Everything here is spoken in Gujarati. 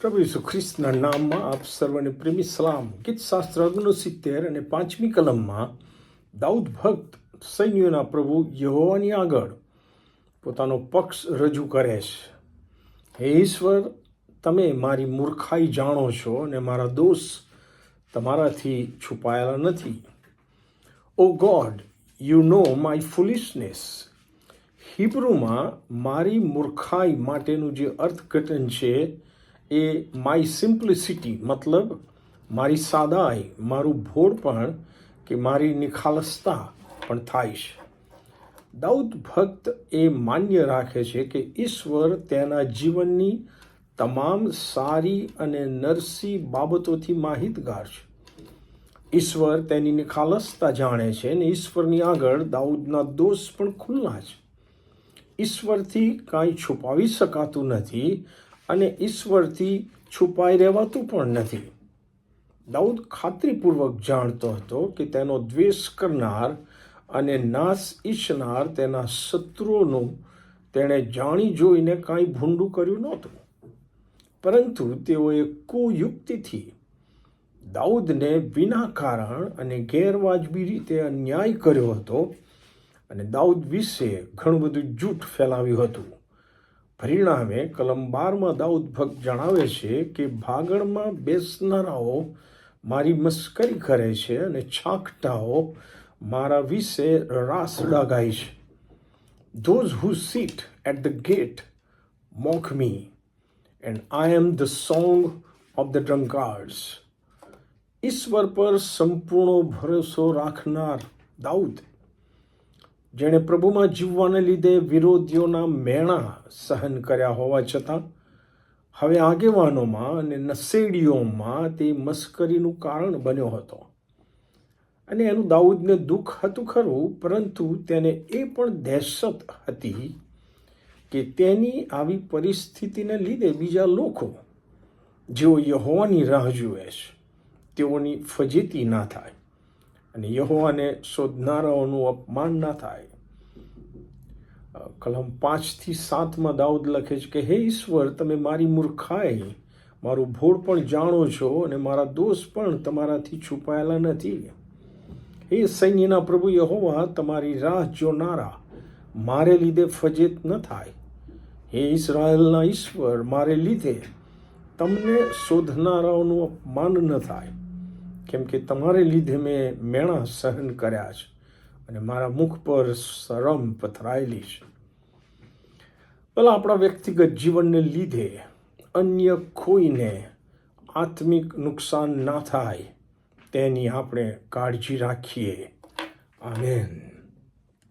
પ્રભુ ઈસુ ખ્રિસ્તના નામમાં આપ સર્વને પ્રેમી સલામ. ગીત શાસ્ત્ર ઓગણસિત્તેર અને પાંચમી કલમમાં દાઉદ ભક્ત સૈન્યોના પ્રભુ યહોવાની આગળ પોતાનો પક્ષ રજૂ કરે છે. હે ઈશ્વર, તમે મારી મૂર્ખાઈ જાણો છો અને મારા દોષ તમારાથી છુપાયેલા નથી. O God, you know my foolishness. હિબ્રુમાં મારી મૂર્ખાઈ માટેનું જે અર્થઘટન છે એ માય સિમ્પ્લિસિટી મતલબ મારી સાદાઈ, મારું ભોળપણ કે મારી નિખાલસતા પણ થાય છે. દાઉદ ભક્ત એ માન્ય રાખે છે કે ઈશ્વર તેના જીવનની તમામ સારી અને નરસી બાબતોથી માહિતગાર છે. ઈશ્વર તેની નિખાલસતા જાણે છે અને ઈશ્વરની આગળ દાઉદના દોષ પણ ખુલ્લા છે. ઈશ્વરથી કાંઈ છુપાવી શકાતું નથી અને ઈશ્વરથી છુપાઈ રહેવાતું પણ નથી. દાઉદ ખાતરીપૂર્વક જાણતો હતો કે તેનો દ્વેષ કરનાર અને નાશ ઈચ્છનાર તેના શત્રુઓનું તેણે જાણી જોઈને કાંઈ ભૂંડું કર્યું નહોતું. પરંતુ તેઓએ કુયુક્તિથી દાઉદને વિના કારણ અને ગેરવાજબી રીતે અન્યાય કર્યો હતો અને દાઉદ વિશે ઘણું બધું જૂઠ ફેલાવ્યું હતું. પરિણામે કલમ બારમાં દાઉદ ભક્ત જણાવે છે કે ભાગળમાં બેસનારાઓ મારી મસ્કરી કરે છે અને છાંકટાઓ મારા વિશે રાસ ડાગાય છે. Those who sit at the gate mock me and I am the song of the drunkards ઈશ્વર પર સંપૂર્ણ ભરોસો રાખનાર દાઉદ જેણે પ્રભુમાં જીવવાને લીધે વિરોધીઓના મેણા સહન કર્યા હોવા છતાં, હવે આગેવાનોમાં અને નસેડીઓમાં તે મસ્કરીનું કારણ બન્યો હતો. અને એનું દાઉદને દુઃખ હતું ખરું, પરંતુ તેને એ પણ દહેશત હતી કે તેની આવી પરિસ્થિતિને લીધે બીજા લોકો, જેઓ યહોવાની રાહ જુએ છે, તેઓની ફજીતી ના થાય. અને યહોવાને શોધનારાઓનું અપમાન ના થાય. કલમ પાંચથી સાતમાં દાઉદ લખે છે કે, હે ઈશ્વર, તમે મારી મૂર્ખાઈ, મારું ભોળ પણ જાણો છો અને મારા દોષ પણ તમારાથી છુપાયેલા નથી. હે સૈન્યના પ્રભુ યહોવા, તમારી રાહ જોનારા, મારે લીધે ફજેત ન થાય. હે ઇસરાયલના ઈશ્વર, મારે લીધે તમને શોધનારાઓનું અપમાન ન થાય. કેમ કે તમારે લીધે મેં મેણા સહન કર્યા છે અને મારા મુખ પર શરમ પથરાયેલી છે. ભલા આપણા વ્યક્તિગત જીવનને લીધે અન્ય કોઈને આત્મિક નુકસાન ના થાય તેની આપણે કાળજી રાખીએ. આમેન.